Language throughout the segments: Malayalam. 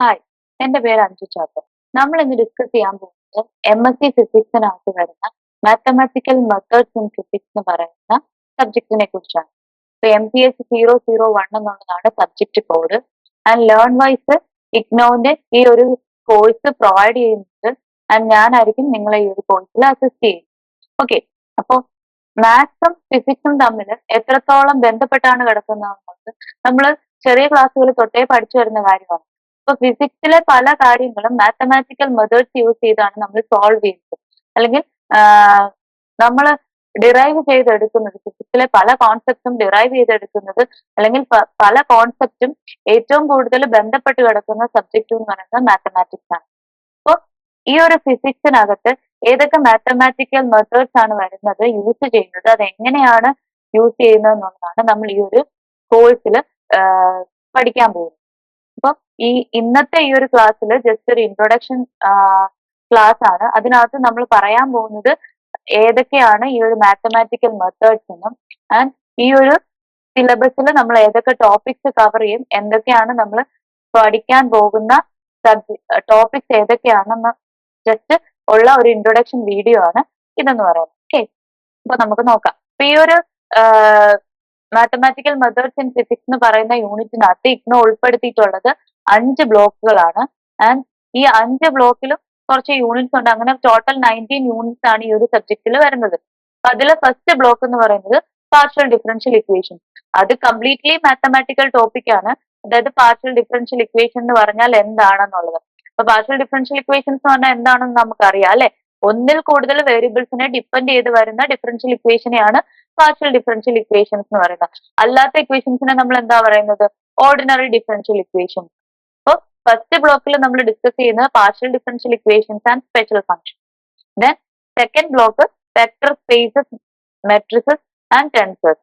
ഹായ് എന്റെ പേര് അഞ്ജു ചാത്തൻ നമ്മൾ ഇന്ന് ഡിസ്കസ് ചെയ്യാൻ പോകുന്നത് എം എസ് സി ഫിസിക്സിനകത്ത് വരുന്ന മാത്തമാറ്റിക്കൽ മെത്തേഡ്സ് ഇൻ ഫിസിക്സ് എന്ന് പറയുന്ന സബ്ജക്റ്റിനെ കുറിച്ചാണ്. ഇപ്പൊ M P S zero zero one എന്നുള്ളതാണ് subject code and learn wise ഇഗ്നോന്റെ ഈ ഒരു കോഴ്സ് പ്രൊവൈഡ് ചെയ്യുന്നത് ആൻഡ് ഞാനായിരിക്കും നിങ്ങളെ ഈ ഒരു കോഴ്സിൽ അസിസ്റ്റ് ചെയ്യും ഓക്കെ അപ്പൊ മാത്സും ഫിസിക്സും തമ്മിൽ എത്രത്തോളം ബന്ധപ്പെട്ടാണ് കിടക്കുന്നത് നമ്മൾ ചെറിയ ക്ലാസ്സുകൾ തൊട്ടേ പഠിച്ചു വരുന്ന കാര്യമാണ്. ഇപ്പൊ ഫിസിക്സിലെ പല കാര്യങ്ങളും മാത്തമാറ്റിക്കൽ മെത്തേഡ്സ് യൂസ് ചെയ്താണ് നമ്മൾ സോൾവ് ചെയ്യുന്നത്. അല്ലെങ്കിൽ നമ്മൾ ഡിറൈവ് ചെയ്തെടുക്കുന്നത് ഫിസിക്സിലെ പല കോൺസെപ്റ്റും ഡിറൈവ് ചെയ്തെടുക്കുന്നത് അല്ലെങ്കിൽ പല കോൺസെപ്റ്റും ഏറ്റവും കൂടുതൽ ബന്ധപ്പെട്ട് കിടക്കുന്ന സബ്ജക്റ്റ് എന്ന് പറയുന്നത് മാത്തമാറ്റിക്സ് ആണ്. അപ്പോൾ ഈ ഒരു ഫിസിക്സിനകത്ത് ഏതൊക്കെ മാത്തമാറ്റിക്കൽ മെത്തേഡ്സ് ആണ് വരുന്നത് യൂസ് ചെയ്യുന്നത്? അത് എങ്ങനെയാണ് യൂസ് ചെയ്യുന്നത് എന്നുള്ളതാണ് നമ്മൾ ഈ ഒരു കോഴ്സിൽ പഠിക്കാൻ പോകുന്നത്. അപ്പൊ ഈ ഇന്നത്തെ ഈ ഒരു ക്ലാസ്സിൽ ജസ്റ്റ് ഒരു ഇൻട്രൊഡക്ഷൻ ക്ലാസ് ആണ്. അതിനകത്ത് നമ്മൾ പറയാൻ പോകുന്നത് ഏതൊക്കെയാണ് ഈ ഒരു മാത്തമാറ്റിക്കൽ മെത്തേഡ്സ് എന്നും ആൻഡ് ഈ ഒരു സിലബസിൽ നമ്മൾ ഏതൊക്കെ ടോപ്പിക്സ് കവർ ചെയ്യും എന്തൊക്കെയാണ് നമ്മൾ പഠിക്കാൻ പോകുന്ന ടോപ്പിക്സ് ഏതൊക്കെയാണെന്ന് ജസ്റ്റ് ഉള്ള ഒരു ഇൻട്രൊഡക്ഷൻ വീഡിയോ ആണ് ഇതെന്ന് പറയുന്നത്. ഓക്കെ അപ്പൊ നമുക്ക് നോക്കാം. അപ്പൊ ഈ ഒരു മാത്തമാറ്റിക്കൽ മെത്തേഡ്സ് ഇൻ ഫിസിക്സ് എന്ന് പറയുന്ന യൂണിറ്റിനകത്ത് ഇഗ്നോ ഉൾപ്പെടുത്തിയിട്ടുള്ളത് അഞ്ച് ബ്ലോക്കുകളാണ്. ആൻഡ് ഈ അഞ്ച് ബ്ലോക്കിലും കുറച്ച് യൂണിറ്റ്സ് ഉണ്ട്. അങ്ങനെ ടോട്ടൽ നയന്റീൻ യൂണിറ്റ്സ് ആണ് ഈ ഒരു സബ്ജക്റ്റിൽ വരുന്നത്. അപ്പൊ അതിലെ ഫസ്റ്റ് ബ്ലോക്ക് എന്ന് പറയുന്നത് പാർഷ്യൽ ഡിഫറൻഷ്യൽ ഇക്വേഷൻ അത് കംപ്ലീറ്റ്ലി മാത്തമാറ്റിക്കൽ ടോപ്പിക് ആണ്. അതായത് പാർഷ്യൽ ഡിഫറൻഷ്യൽ ഇക്വേഷൻ എന്ന് പറഞ്ഞാൽ എന്താണെന്നുള്ളത്. അപ്പൊ പാർഷ്യൽ ഡിഫറൻഷ്യൽ ഇക്വേഷൻസ് എന്ന് പറഞ്ഞാൽ എന്താണെന്ന് നമുക്കറിയാം അല്ലെ? ഒന്നിൽ കൂടുതൽ വേരിയബിൾസിനെ ഡിപ്പെൻഡ് ചെയ്ത് വരുന്ന ഡിഫറൻഷ്യൽ ഇക്വേഷനെയാണ് പാർഷ്യൽ ഡിഫറൻഷ്യൽ ഇക്വേഷൻസ് എന്ന് പറയുന്നത്. അല്ലാത്ത ഇക്വേഷൻസിനെ നമ്മൾ എന്താ പറയുന്നത്? ഓർഡിനറി ഡിഫറൻഷ്യൽ ഇക്വേഷൻസ് അപ്പോൾ ഫസ്റ്റ് ബ്ലോക്കിൽ നമ്മൾ ഡിസ്കസ് ചെയ്യുന്നത് partial differential equations and special function then second block vector spaces matrices and tensors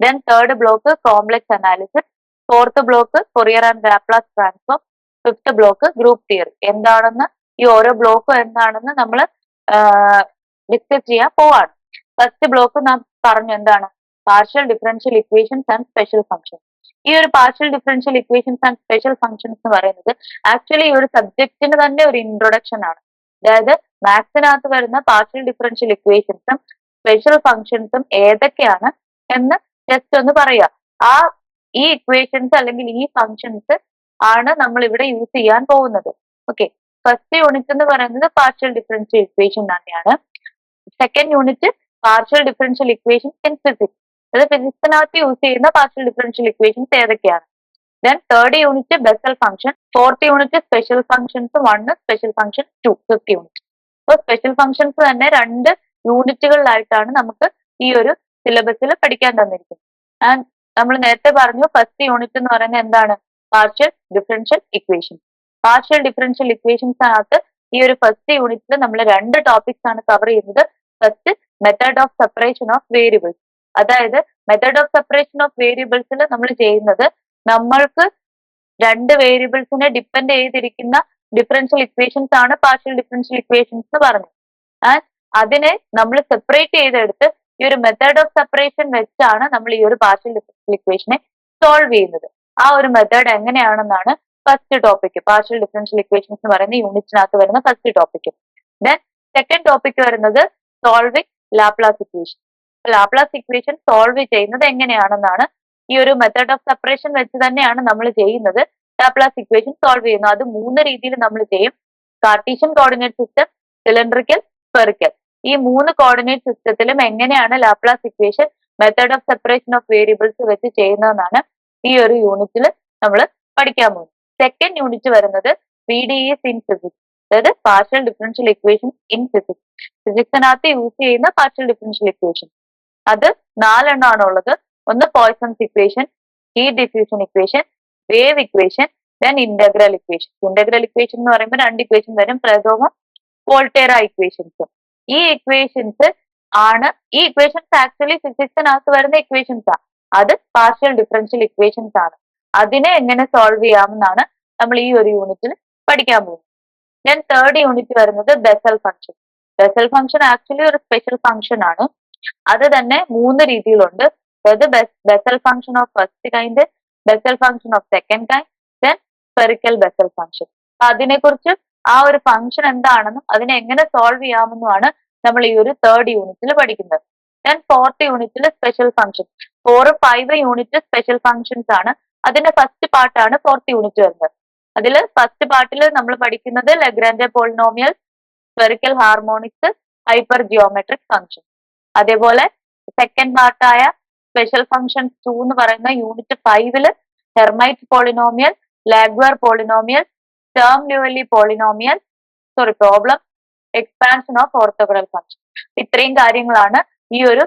then third block complex analysis fourth block Fourier and Laplace transform fifth block group theory എന്താണെന്ന്? ഈ ഓരോ ബ്ലോക്കും എന്താണെന്ന് നമ്മൾ ഡിസ്കസ് ചെയ്യാൻ പോവാണ്. ഫസ്റ്റ് ബ്ലോക്ക് നാം പറഞ്ഞു എന്താണ്? Partial differential equations and special functions ഈ ഒരു partial differential equations and special functions എന്ന് പറയുന്നത് ആക്ച്വലി ഈ ഒരു സബ്ജക്റ്റിന് തന്നെ ഒരു ഇൻട്രൊഡക്ഷൻ ആണ്. അതായത് മാത്സിനകത്ത് വരുന്ന പാർഷ്യൽ ഡിഫറൻഷ്യൽ ഇക്വേഷൻസും സ്പെഷ്യൽ ഫംഗ്ഷൻസും ഏതൊക്കെയാണ് എന്ന് ജസ്റ്റ് ഒന്ന് പറയുക ആ ഈ ഇക്വേഷൻസ് അല്ലെങ്കിൽ ഈ ഫംഗ്ഷൻസ് ആണ് നമ്മൾ ഇവിടെ യൂസ് ചെയ്യാൻ പോകുന്നത്. ഓക്കെ ഫസ്റ്റ് യൂണിറ്റ് എന്ന് പറയുന്നത് പാർഷ്യൽ ഡിഫറൻഷ്യൽ ഇക്വേഷൻ തന്നെയാണ്. Second unit partial differential equation in physics അത് ഫിസിക്സിനകത്ത് യൂസ് ചെയ്യുന്ന പാർഷ്യൽ ഡിഫറൻഷ്യൽ ഇക്വേഷൻസ് ഏതൊക്കെയാണ്? Then third unit Bessel function fourth unit special functions one special function two fifth unit അപ്പോൾ സ്പെഷ്യൽ ഫംഗ്ഷൻസ് തന്നെ രണ്ട് യൂണിറ്റുകളിലായിട്ടാണ് നമുക്ക് ഈ ഒരു സിലബസിൽ പഠിക്കാൻ തന്നിരിക്കുന്നത്. ആൻഡ് നമ്മൾ നേരത്തെ പറഞ്ഞു ഫസ്റ്റ് യൂണിറ്റ് എന്ന് പറയുന്നത് എന്താണ്? Partial differential equation partial differential equations അകത്ത് ഈ ഒരു ഫസ്റ്റ് യൂണിറ്റിൽ നമ്മൾ രണ്ട് ടോപ്പിക്സ് ആണ് കവർ ചെയ്യുന്നത്. First method of separation of variables അതായത് മെത്തേഡ് ഓഫ് സെപ്പറേഷൻ ഓഫ് വേരിയബിൾസിൽ നമ്മൾ ചെയ്യുന്നത് നമ്മൾക്ക് രണ്ട് വേരിയബിൾസിനെ ഡിപ്പെൻഡ് ചെയ്തിരിക്കുന്ന ഡിഫറൻഷ്യൽ ഇക്വേഷൻസ് ആണ് പാർഷ്യൽ ഡിഫറൻഷ്യൽ ഇക്വേഷൻസ് എന്ന് പറഞ്ഞു ആൻഡ് അതിനെ നമ്മൾ സെപ്പറേറ്റ് ചെയ്തെടുത്ത് ഈ ഒരു മെത്തേഡ് ഓഫ് സെപ്പറേഷൻ വെച്ചാണ് നമ്മൾ ഈ ഒരു പാർഷ്യൽ ഡിഫറൻഷ്യൽ ഇക്വേഷനെ സോൾവ് ചെയ്യുന്നത്. ആ ഒരു method എങ്ങനെയാണെന്നാണ് first topic partial differential equations എന്ന് പറയുന്ന യൂണിറ്റിനകത്ത് വരുന്ന first topic then second topic വരുന്നത് solving Laplace equation Laplace equation solve ചെയ്യുന്നത് എങ്ങനെയാണെന്നാണ് ഈ ഒരു മെത്തേഡ് ഓഫ് സെപ്പറേഷൻ വെച്ച് തന്നെയാണ് നമ്മൾ ചെയ്യുന്നത്. ലാപ്ലാസ് ഇക്വേഷൻ സോൾവ് ചെയ്യുന്നത് അത് മൂന്ന് രീതിയിൽ നമ്മൾ ചെയ്യും. Cartesian coordinate system cylindrical spherical ഈ മൂന്ന് കോർഡിനേറ്റ് സിസ്റ്റത്തിലും എങ്ങനെയാണ് Laplace equation method of separation of variables വെച്ച് ചെയ്യുന്നതെന്നാണ് ഈ ഒരു യൂണിറ്റിൽ നമ്മൾ പഠിക്കാൻ പോകുന്നത് സെക്കൻഡ് യൂണിറ്റ് വരുന്നത് P D S in physics അതായത് partial differential equation in physics ഫിസിക്സിനകത്ത് use ചെയ്യുന്ന പാർഷ്യൽ ഡിഫറൻഷ്യൽ ഇക്വേഷൻ അത് നാലെണ്ണമാണ് ഉള്ളത്. ഒന്ന് Poisson's equation heat diffusion equation wave equation then integral equation integral equation എന്ന് പറയുമ്പോൾ രണ്ട് ഇക്വേഷൻ വരും. പ്രഥമം വോൾട്ടേറ ഇക്വേഷൻസ് ഈ ഇക്വേഷൻസ് ആണ് ഈ ഇക്വേഷൻസ് ആക്ച്വലി ഫിസിക്സിനകത്ത് വരുന്ന ഇക്വേഷൻസ് ആണ് അത് പാർഷ്യൽ ഡിഫറൻഷ്യൽ ഇക്വേഷൻസ് ആണ്. അതിനെ എങ്ങനെ സോൾവ് ചെയ്യാമെന്നാണ് നമ്മൾ ഈ ഒരു യൂണിറ്റിൽ പഠിക്കാൻ പോകുന്നത്. ഞാൻ തേർഡ് യൂണിറ്റ് വരുന്നത് Bessel function Bessel function actually ഒരു സ്പെഷ്യൽ ഫംഗ്ഷൻ ആണ്. അത് തന്നെ മൂന്ന് രീതിയിലുണ്ട്. അതായത് Bessel function of first kind Bessel function of second kind then spherical Bessel function അതിനെക്കുറിച്ച് ആ ഒരു ഫംഗ്ഷൻ എന്താണെന്നും അതിനെ എങ്ങനെ സോൾവ് ചെയ്യാമെന്നുമാണ് നമ്മൾ ഈ ഒരു തേർഡ് യൂണിറ്റിൽ പഠിക്കുന്നത്. ദെൻ ഫോർത്ത് യൂണിറ്റിൽ special function four five unit special functions ആണ്. അതിന്റെ ഫസ്റ്റ് പാർട്ടാണ് ഫോർത്ത് യൂണിറ്റ് വരുന്നത്. അതിൽ ഫസ്റ്റ് പാർട്ടിൽ നമ്മൾ പഠിക്കുന്നത് ലഗ്രാൻഡ് polynomial spherical harmonics hypergeometric function അതേപോലെ സെക്കൻഡ് പാർട്ടായ സ്പെഷ്യൽ ഫംഗ്ഷൻ ടു എന്ന് പറയുന്ന യൂണിറ്റ് ഫൈവിൽ Hermite polynomial Laguerre polynomial term lovely polynomial sorry problem expansion of orthogonal function ഇത്രയും കാര്യങ്ങളാണ് ഈ ഒരു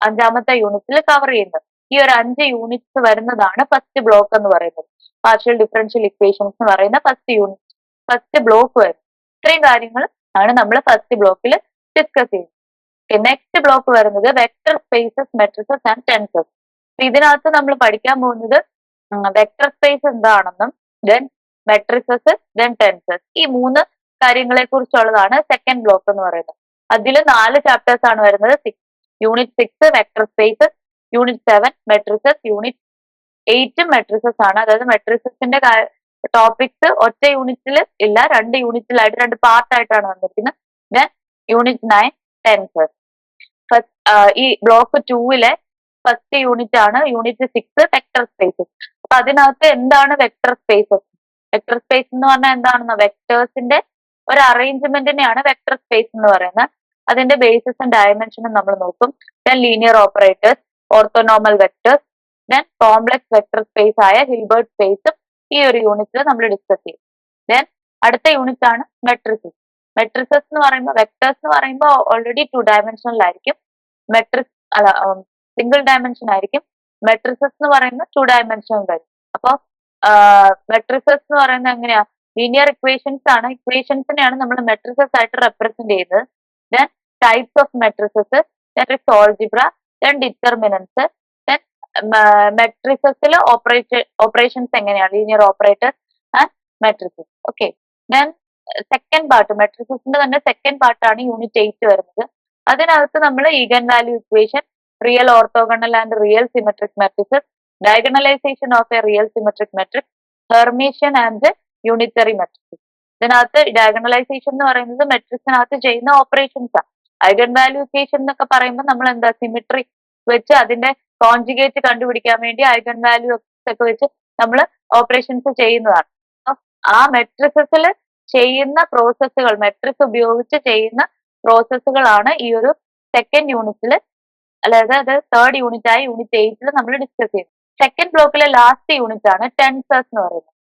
അഞ്ചാമത്തെ യൂണിറ്റിൽ കവർ ചെയ്യുന്നത്. ഈ ഒരു അഞ്ച് യൂണിറ്റ്സ് വരുന്നതാണ് ഫസ്റ്റ് ബ്ലോക്ക് എന്ന് പറയുന്നത്. പാർഷ്യൽ ഡിഫറൻഷ്യൽ ഇക്വേഷൻസ് എന്ന് പറയുന്ന ഫസ്റ്റ് യൂണിറ്റ് ഫസ്റ്റ് ബ്ലോക്ക് വരും. ഇത്രയും കാര്യങ്ങൾ ആണ് നമ്മൾ ഫസ്റ്റ് ബ്ലോക്കിൽ ഡിസ്കസ് ചെയ്യുന്നത്. നെക്സ്റ്റ് ബ്ലോക്ക് വരുന്നത് vector spaces matrices and tensors ഇതിനകത്ത് നമ്മൾ പഠിക്കാൻ പോകുന്നത് വെക്ടർ സ്പേസ് എന്താണെന്നും ദെൻ മെട്രിസസ് ദെൻ ടെൻസസ് ഈ മൂന്ന് കാര്യങ്ങളെ കുറിച്ചുള്ളതാണ് സെക്കൻഡ് ബ്ലോക്ക് എന്ന് പറയുന്നത്. അതിൽ നാല് ചാപ്റ്റേഴ്സ് ആണ് വരുന്നത്. Six unit six vector space unit seven matrices unit എയ്റ്റും matrices ആണ്. അതായത് മെട്രിസസിന്റെ ടോപ്പിക്സ് ഒറ്റ യൂണിറ്റിൽ ഇല്ല രണ്ട് യൂണിറ്റിലായിട്ട് രണ്ട് പാർട്ട് ആയിട്ടാണ് വന്നിരിക്കുന്നത്. ദെൻ യൂണിറ്റ് നയൻ ടെൻസസ് ഈ ബ്ലോക്ക് ടൂവിലെ ഫസ്റ്റ് യൂണിറ്റ് ആണ് യൂണിറ്റ് സിക്സ് വെക്ടർ സ്പേസസ് അപ്പൊ അതിനകത്ത് എന്താണ് വെക്ടർ സ്പേസസ് വെക്ടർ സ്പേസ് എന്ന് പറഞ്ഞാൽ എന്താണെന്ന്? വെക്ടേഴ്സിന്റെ ഒരു അറേഞ്ച്മെന്റിനെയാണ് വെക്ടർ സ്പേസ് എന്ന് പറയുന്നത്. അതിന്റെ ബേസിസും ഡയമെൻഷനും നമ്മൾ നോക്കും. Then linear operators orthonormal vectors then complex vector space ആയ ഹിൽബേർട്ട് സ്പേസും ഈ ഒരു യൂണിറ്റിൽ നമ്മൾ ഡിസ്കസ് ചെയ്യും. ദെൻ അടുത്ത യൂണിറ്റ് ആണ് മെട്രിസസ് മെട്രിസസ് എന്ന് പറയുമ്പോൾ വെക്ടേഴ്സ് എന്ന് പറയുമ്പോൾ ഓൾറെഡി ടു ഡയമെൻഷനൽ ആയിരിക്കും. മെട്രിക്സ് അല്ല സിംഗിൾ ഡയമെൻഷൻ ആയിരിക്കും. മെട്രിസസ് എന്ന് പറയുന്നത് ടു ഡയമെൻഷനൽ വരും അപ്പോൾ മെട്രിസസ് എന്ന് പറയുന്നത് എങ്ങനെയാ? ലീനിയർ ഇക്വേഷൻസ് ആണ്. ഇക്വേഷൻസിനെയാണ് നമ്മൾ മെട്രിസസ് ആയിട്ട് റെപ്രസെന്റ് ചെയ്യുന്നത്. Then types of matrices then its algebra then determinants then മെട്രിസസിൽ operate operations എങ്ങനെയാണ്? Linear operator and matrices okay then second part മെട്രിസസിന്റെ തന്നെ സെക്കൻഡ് പാർട്ടാണ് യൂണിറ്റ് എയ്റ്റ് വരുന്നത്. അതിനകത്ത് നമ്മൾ eigenvalue equation real orthogonal and real symmetric matrices diagonalization of a real symmetric matrix Hermitian and unitary matrix ഇതിനകത്ത് ഡയഗണലൈസേഷൻ എന്ന് പറയുന്നത് മെട്രിക്സിനകത്ത് ചെയ്യുന്ന ഓപ്പറേഷൻസ് ആണ് ഐഗൺ വാല്യൂ ഇക്വേഷൻ എന്നൊക്കെ പറയുമ്പോൾ നമ്മൾ എന്താ സിമിട്രി വെച്ച് അതിന്റെ കോൺജുഗേറ്റ് കണ്ടുപിടിക്കാൻ വേണ്ടി ഐഗൺ വാല്യൂ ഒക്കെ വെച്ച് നമ്മൾ ഓപ്പറേഷൻസ് ചെയ്യുന്നതാണ്. ആ മെട്രിസസിൽ ചെയ്യുന്ന പ്രോസസ്സുകൾ മെട്രിക്സ് ഉപയോഗിച്ച് ചെയ്യുന്ന പ്രോസസ്സുകളാണ് ഈ ഒരു സെക്കൻഡ് യൂണിറ്റിൽ അതായത് അത് തേർഡ് യൂണിറ്റ് ആയ യൂണിറ്റ് എയ്റ്റിൽ നമ്മൾ ഡിസ്കസ് ചെയ്യുന്നത്. സെക്കൻഡ് ബ്ലോക്കിലെ ലാസ്റ്റ് യൂണിറ്റ് ആണ് ടെൻസേഴ്സ് എന്ന് പറയുന്നത്.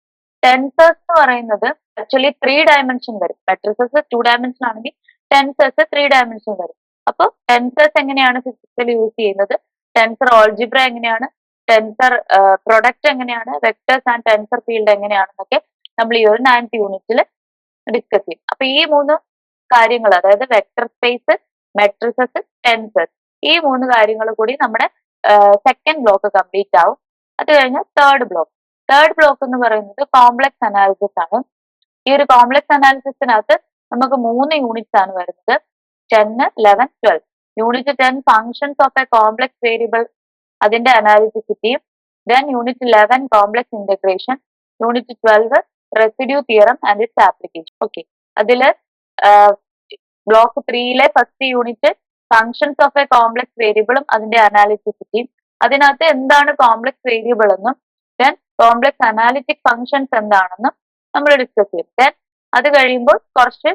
ടെൻസേഴ്സ് എന്ന് പറയുന്നത് ആക്ച്വലി ത്രീ ഡയമെൻഷൻ വരും. മെട്രിസസ് ടു ഡയമെൻഷൻ ആണെങ്കിൽ ടെൻസേഴ്സ് ത്രീ ഡയമെൻഷൻ വരും. അപ്പോൾ ടെൻസേഴ്സ് എങ്ങനെയാണ് ഫിസിക്സിൽ യൂസ് ചെയ്യുന്നത്? ടെൻസർ ഓൾജിബ്ര എങ്ങനെയാണ്? ടെൻസർ പ്രൊഡക്റ്റ് എങ്ങനെയാണ്? വെക്ടേഴ്സ് ആൻഡ് ടെൻസർ ഫീൽഡ് എങ്ങനെയാണെന്നൊക്കെ നമ്മൾ ഈ ഒരു നയൻത് യൂണിറ്റിൽ ഡിസ്കസ് ചെയ്യും. അപ്പൊ ഈ മൂന്ന് കാര്യങ്ങൾ അതായത് വെക്ടർ സ്പേസ് മെട്രിസസ് ടെൻസസ് ഈ മൂന്ന് കാര്യങ്ങൾ കൂടി നമ്മുടെ സെക്കൻഡ് ബ്ലോക്ക് കംപ്ലീറ്റ് ആവും. അത് കഴിഞ്ഞാൽ തേർഡ് ബ്ലോക്ക് തേർഡ് ബ്ലോക്ക് എന്ന് പറയുന്നത് കോംപ്ലക്സ് അനാലിസിസ് ആണ്. ഈ ഒരു കോംപ്ലക്സ് അനാലിസിസിനകത്ത് നമുക്ക് മൂന്ന് യൂണിറ്റ്സ് ആണ് വരുന്നത്. Ten eleven twelve unit ten functions of a complex variable അതിന്റെ അനാലിസിസിറ്റിയും then unit eleven complex integration unit twelve residue theorem and its application okay അതിൽ block ത്രീയിലെ first unit functions of a complex വേരിയബിളും അതിന്റെ അനാലിസിസിറ്റിയും അതിനകത്ത് എന്താണ് കോംപ്ലക്സ് വേരിയബിൾ എന്നും ദെൻ കോംപ്ലക്സ് അനാലിറ്റിക് ഫങ്ഷൻസ് എന്താണെന്നും നമ്മൾ ഡിസ്കസ് ചെയ്യും. ദെൻ അത് കഴിയുമ്പോൾ കുറച്ച്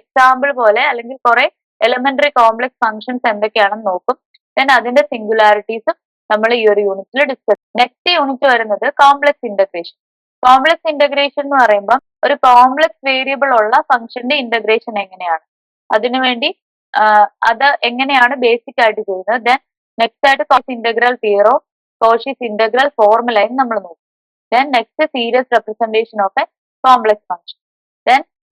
എക്സാമ്പിൾ പോലെ അല്ലെങ്കിൽ കുറെ എലമെന്ററി കോംപ്ലക്സ് ഫംഗ്ഷൻസ് എന്തൊക്കെയാണെന്ന് നോക്കും. ദെൻ അതിന്റെ സിംഗുലാരിറ്റീസും നമ്മൾ ഈ ഒരു യൂണിറ്റിൽ ഡിസ്കസ് നെക്സ്റ്റ് യൂണിറ്റ് വരുന്നത് കോംപ്ലക്സ് ഇന്റഗ്രേഷൻ കോംപ്ലക്സ് ഇന്റഗ്രേഷൻ എന്ന് പറയുമ്പോൾ ഒരു കോംപ്ലക്സ് വേരിയബിൾ ഉള്ള ഫംഗ്ഷന്റെ ഇന്റഗ്രേഷൻ എങ്ങനെയാണ്? അതിനുവേണ്ടി അത് എങ്ങനെയാണ് ബേസിക് ആയിട്ട് ചെയ്യുന്നത്? ദെൻ നെക്സ്റ്റ് ആയിട്ട് കോസ് ഇന്റഗ്രൽ തിയറോ കോഷിസ് ഇന്റഗ്രൽ ഫോർമുലയും നമ്മൾ നോക്കും. Then next series representation of a complex function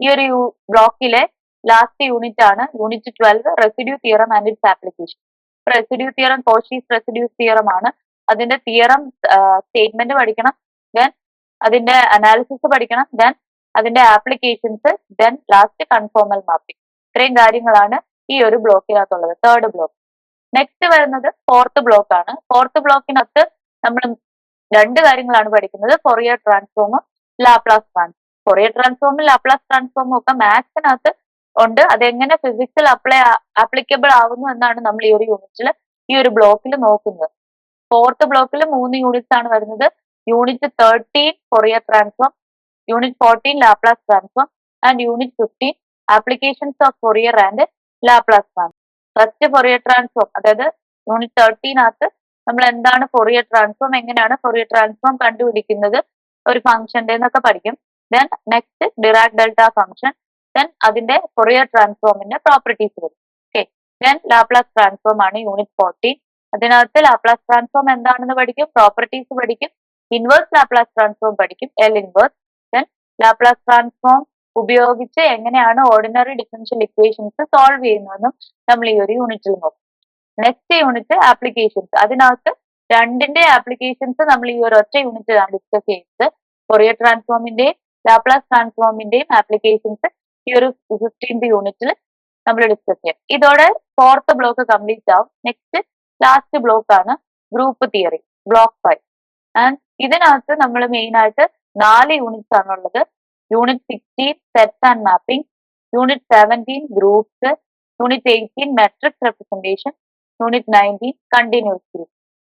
ഈ ഒരു ബ്ലോക്കിലെ ലാസ്റ്റ് യൂണിറ്റ് ആണ്. Unit twelve residue theorem and its application residue theorem Cauchy's residue theorem ആണ്. അതിന്റെ തിയറം സ്റ്റേറ്റ്മെന്റ് പഠിക്കണം ദെൻ അതിന്റെ അനാലിസിസ് പഠിക്കണം ദെൻ അതിന്റെ applications then last conformal mapping ഇത്രയും കാര്യങ്ങളാണ് ഈ ഒരു ബ്ലോക്കിനകത്തുള്ളത് തേർഡ് ബ്ലോക്ക് നെക്സ്റ്റ് വരുന്നത് ഫോർത്ത് ബ്ലോക്ക് ആണ്. ഫോർത്ത് ബ്ലോക്കിനകത്ത് നമ്മൾ രണ്ട് കാര്യങ്ങളാണ് പഠിക്കുന്നത് ഫൊറിയർ ട്രാൻസ്ഫോമും ലാപ്ലാസ് ട്രാൻസ്ഫോം ഫൊറിയർ ട്രാൻസ്ഫോമും ലാപ്ലാസ് ട്രാൻസ്ഫോമും ഒക്കെ മാത്സിനകത്ത് ഉണ്ട്. അതെങ്ങനെ ഫിസിക്സിൽ അപ്ലൈ ആപ്ലിക്കബിൾ ആവുന്നു എന്നാണ് നമ്മൾ ഈ ഒരു യൂണിറ്റിൽ ഈ ഒരു ബ്ലോക്കിൽ നോക്കുന്നത്. ഫോർത്ത് ബ്ലോക്കിൽ മൂന്ന് യൂണിറ്റ്സ് ആണ് വരുന്നത്. Unit thirteen Fourier transform unit fourteen Laplace transform and unit fifteen applications of Fourier and Laplace transform first Fourier transform അതായത് യൂണിറ്റ് തേർട്ടീനകത്ത് നമ്മൾ എന്താണ് ഫൊറിയർ ട്രാൻസ്ഫോം എങ്ങനെയാണ് ഫൊറിയർ ട്രാൻസ്ഫോം കണ്ടുപിടിക്കുന്നത്? ഒരു ഫംഗ്ഷന്റെ എന്നൊക്കെ പഠിക്കും. Then next Dirac delta function then അതിന്റെ കൊറിയർ ട്രാൻസ്ഫോമിന്റെ പ്രോപ്പർട്ടീസ് വരും. ഓക്കെ ദെൻ ലാപ്ലാസ് ട്രാൻസ്ഫോം ആണ് യൂണിറ്റ് ഫോർട്ടീൻ അതിനകത്ത് ലാപ്ലാസ് ട്രാൻസ്ഫോം എന്താണെന്ന് പഠിക്കും? പ്രോപ്പർട്ടീസ് പഠിക്കും. ഇൻവേഴ്സ് ലാപ്ലാസ് ട്രാൻസ്ഫോം പഠിക്കും. L inverse then Laplace transform ഉപയോഗിച്ച് എങ്ങനെയാണ് ഓർഡിനറി ഡിഫറൻഷ്യൽ ഇക്വേഷൻസ് സോൾവ് ചെയ്യുന്നതെന്നും നമ്മൾ ഈ ഒരു യൂണിറ്റിൽ നോക്കും. നെക്സ്റ്റ് യൂണിറ്റ് ആപ്ലിക്കേഷൻസ് അതിനകത്ത് രണ്ടിന്റെ ആപ്ലിക്കേഷൻസ് നമ്മൾ ഈ ഒരു ഒറ്റ യൂണിറ്റിലാണ് ഡിസ്കസ് ചെയ്യുന്നത് കൊറിയർ ട്രാൻസ്ഫോമിന്റെയും ലാപ്ലാസ് ട്രാൻസ്ഫോമിന്റെയും ആപ്ലിക്കേഷൻസ് ഈ ഒരു ഫിഫ്റ്റീൻത് യൂണിറ്റിൽ നമ്മൾ ഡിസ്കസ് ചെയ്യാം. ഇതോടെ ഫോർത്ത് ബ്ലോക്ക് കംപ്ലീറ്റ് ആവും. നെക്സ്റ്റ് ലാസ്റ്റ് ബ്ലോക്ക് ആണ് group theory block five and ഇതിനകത്ത് നമ്മൾ മെയിൻ ആയിട്ട് നാല് യൂണിറ്റ്സ് ആണുള്ളത്. Unit sixteen sets and mapping unit seventeen groups unit eighteen matrix representation unit nineteen continuous group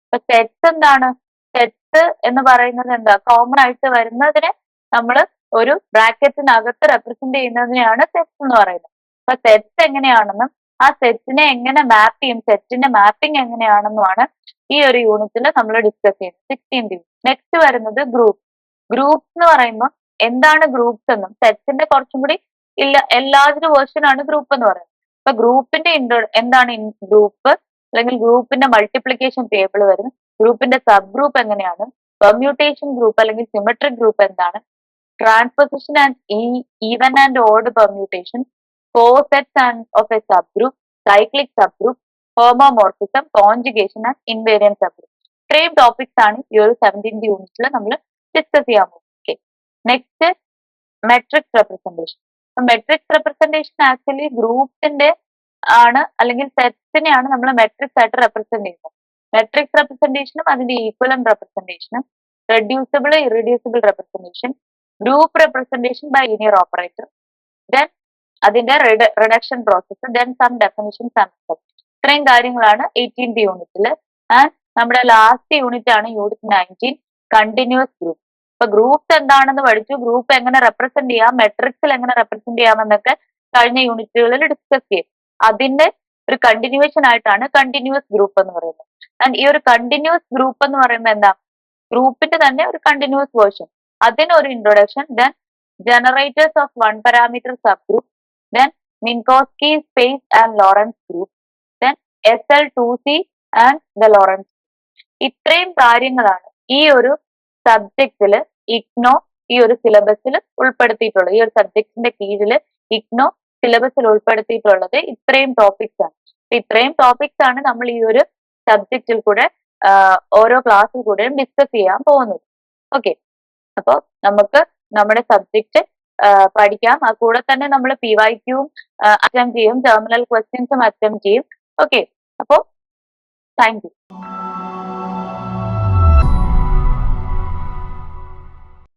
അപ്പൊ സെറ്റ്സ് എന്താണ്? സെറ്റ്സ് എന്ന് പറയുന്നത് എന്താ? കോമൺ ആയിട്ട് വരുന്നതിനെ നമ്മൾ ഒരു ബ്രാക്കറ്റിനകത്ത് റെപ്രസെന്റ് ചെയ്യുന്നതിനെയാണ് സെറ്റ്സ് എന്ന് പറയുന്നത്. അപ്പൊ സെറ്റ്സ് എങ്ങനെയാണെന്നും ആ സെറ്റിനെ എങ്ങനെ മാപ്പ് ചെയ്യും സെറ്റിന്റെ മാപ്പിംഗ് എങ്ങനെയാണെന്നുമാണ് ഈ ഒരു യൂണിറ്റിൽ നമ്മൾ ഡിസ്കസ് ചെയ്യുന്നത്. സിക്സ്റ്റീൻ നെക്സ്റ്റ് വരുന്നത് ഗ്രൂപ്പ് ഗ്രൂപ്പ്സ് എന്ന് പറയുമ്പോൾ എന്താണ് ഗ്രൂപ്പ്സ് എന്നും? സെറ്റ്സിന്റെ കുറച്ചും കൂടി ഇല്ല എല്ലാതിന്റെ വേർഷൻ ആണ് ഗ്രൂപ്പ് എന്ന് പറയുന്നത്. അപ്പൊ ഗ്രൂപ്പിന്റെ ഇൻട്രോ എന്താണ് ഗ്രൂപ്പ് അല്ലെങ്കിൽ ഗ്രൂപ്പിന്റെ മൾട്ടിപ്ലിക്കേഷൻ ടേബിൾ വരുന്നത്. ഗ്രൂപ്പിന്റെ സബ് ഗ്രൂപ്പ് എങ്ങനെയാണ്? പെർമ്യൂട്ടേഷൻ ഗ്രൂപ്പ് അല്ലെങ്കിൽ സിമെട്രിക് ഗ്രൂപ്പ് എന്താണ്? Even and odd permutation for sets and of a subgroup cyclic subgroup homomorphism conjugation and invariant subgroup ഇത്രയും ടോപ്പിക്സ് ആണ് ഈ ഒരു സെവന്റീൻത് യൂണിറ്റിൽ നമ്മൾ ഡിസ്കസ് ചെയ്യാൻ പോകുന്നത്. Okay next matrix representation matrix representation actually ഗ്രൂപ്പിന്റെ ആണ് അല്ലെങ്കിൽ സെറ്റ്സിനെയാണ് നമ്മൾ മെട്രിക്സ് ആയിട്ട് റെപ്രസെന്റ് ചെയ്യുന്നത്. മെട്രിക്സ് റെപ്രസെന്റേഷനും അതിന്റെ ഈക്വലം റെപ്രസെന്റേഷനും reducible irreducible representation group representation by linear operator then അതിന്റെ reduction process then some definitions and ഇത്രയും കാര്യങ്ങളാണ് എയ്റ്റീൻത് യൂണിറ്റിൽ നമ്മുടെ ലാസ്റ്റ് യൂണിറ്റ് ആണ് യൂണിറ്റ് നയന്റീൻ കണ്ടിന്യൂസ് ഗ്രൂപ്പ് ഇപ്പൊ ഗ്രൂപ്പ് എന്താണെന്ന് പഠിച്ചു ഗ്രൂപ്പ് എങ്ങനെ റെപ്രസെന്റ് ചെയ്യാം മെട്രിക്സിൽ എങ്ങനെ റെപ്രസെന്റ് ചെയ്യാമെന്നൊക്കെ കഴിഞ്ഞ യൂണിറ്റുകളിൽ ഡിസ്കസ് ചെയ്യും അതിന്റെ ഒരു കണ്ടിന്യൂവേഷൻ ആയിട്ടാണ് കണ്ടിന്യൂസ് ഗ്രൂപ്പ് എന്ന് പറയുന്നത്. ഈ ഒരു കണ്ടിന്യൂസ് ഗ്രൂപ്പ് എന്ന് പറയുമ്പോൾ എന്താ? ഗ്രൂപ്പിന്റെ തന്നെ ഒരു കണ്ടിന്യൂസ് വേർഷൻ അതിന് ഒരു introduction then generators of one parameter subgroup then and Lorentz group then S L two C and the Lorentz ഇത്രയും കാര്യങ്ങളാണ് ഈ ഒരു സബ്ജക്റ്റിൽ ഇഗ്നോ ഈ ഒരു സിലബസിൽ ഉൾപ്പെടുത്തിയിട്ടുള്ളത്. ഈ ഒരു സബ്ജക്റ്റിന്റെ കീഴിൽ ഇഗ്നോ സിലബസിൽ ഉൾപ്പെടുത്തിയിട്ടുള്ളത് ഇത്രയും ടോപ്പിക്സ് ആണ്. ഇത്രയും ടോപ്പിക്സ് ആണ് നമ്മൾ ഈ ഒരു സബ്ജക്റ്റിൽ കൂടെ ഓരോ ക്ലാസ്സിൽ കൂടെയും ഡിസ്കസ് ചെയ്യാൻ പോകുന്നത്. ഓക്കെ അപ്പോൾ നമുക്ക് നമ്മുടെ സബ്ജക്റ്റ് പഠിക്കാം. കൂടെ തന്നെ നമ്മൾ പി വൈ ക്യൂവും അറ്റംപ്റ്റ് ചെയ്യും. ടെർമിനൽ ക്വസ്റ്റ്യൻസും അറ്റംപ്റ്റ് ചെയ്യും. ഓക്കെ അപ്പോൾ താങ്ക് യു